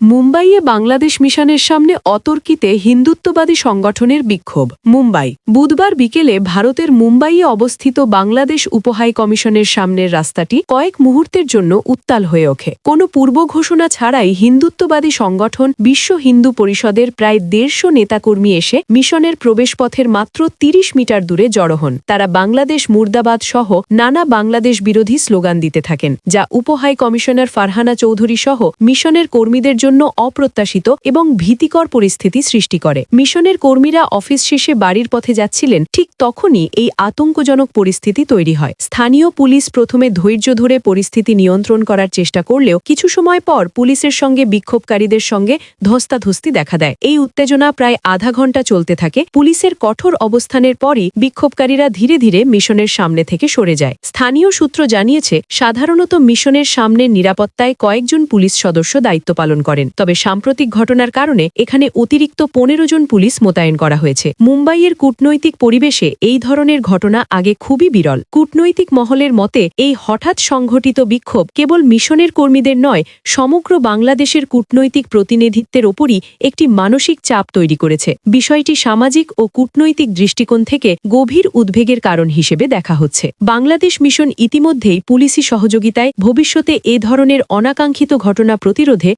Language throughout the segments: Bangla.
মুম্বাইয়ে বাংলাদেশ মিশনের সামনে অতর্কিতে হিন্দুত্ববাদী সংগঠনের বিক্ষোভ, মুম্বাই। বুধবার বিকেলে ভারতের মুম্বাইয়ে অবস্থিত বাংলাদেশ উপহাই কমিশনের সামনের রাস্তাটি কয়েক মুহূর্তের জন্য উত্তাল হয়ে ওঠে। কোনো পূর্ব ঘোষণা ছাড়াই হিন্দুত্ববাদী সংগঠন বিশ্ব হিন্দু পরিষদের প্রায় দেড়শো নেতাকর্মী এসে মিশনের প্রবেশপথের মাত্র তিরিশ মিটার দূরে জড়ো হন। তারা বাংলাদেশ মুর্দাবাদ সহ নানা বাংলাদেশ বিরোধী স্লোগান দিতে থাকেন, যা উপহাই কমিশনার ফারহানা চৌধুরী সহ মিশনের কর্মীদের জন্য অপ্রত্যাশিত এবং ভীতিকর পরিস্থিতি সৃষ্টি করে। মিশনের কর্মীরা অফিস শেষে বাড়ির পথে যাচ্ছিলেন, ঠিক তখনই এই আতঙ্কজনক পরিস্থিতি তৈরি হয়। স্থানীয় পুলিশ প্রথমে ধৈর্য ধরে পরিস্থিতি নিয়ন্ত্রণ করার চেষ্টা করলেও কিছু সময় পর পুলিশের সঙ্গে বিক্ষোভকারীদের সঙ্গে ধস্তাধস্তি দেখা দেয়। এই উত্তেজনা প্রায় আধা ঘণ্টা চলতে থাকে। পুলিশের কঠোর অবস্থানের পরই বিক্ষোভকারীরা ধীরে ধীরে মিশনের সামনে থেকে সরে যায়। স্থানীয় সূত্র জানিয়েছে, সাধারণত মিশনের সামনের নিরাপত্তায় কয়েকজন পুলিশ সদস্য দায়িত্ব পালন করেন। তবে সাম্প্রতিক ঘটনার কারণে এখানে অতিরিক্ত পনেরো জন পুলিশ মোতায়েন করা হয়েছে। মুম্বাইয়ের কূটনৈতিক পরিবেশে এই ধরনের ঘটনা আগে খুবই বিরল। কূটনৈতিক মহলের মতে, এই হঠাৎ সংঘটিত বিক্ষোভ কেবল মিশনের কর্মীদের নয়, সমগ্র বাংলাদেশের কূটনৈতিক প্রতিনিধিত্বের ওপরই একটি মানসিক চাপ তৈরি করেছে। বিষয়টি সামাজিক ও কূটনৈতিক দৃষ্টিকোণ থেকে গভীর উদ্বেগের কারণ হিসেবে দেখা হচ্ছে। বাংলাদেশ মিশন ইতিমধ্যেই পুলিশি সহযোগিতায় ভবিষ্যতে এ ধরনের অনাকাঙ্ক্ষিত ঘটনা প্রতিরোধে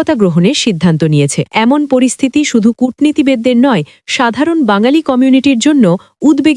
সতর্কতা গ্রহণের সিদ্ধান্ত নিয়েছে। এমন পরিস্থিতি শুধু কূটনীতিবিদদের নয় সাধারণ বাঙালি কমিউনিটির জন্য উদ্বেগের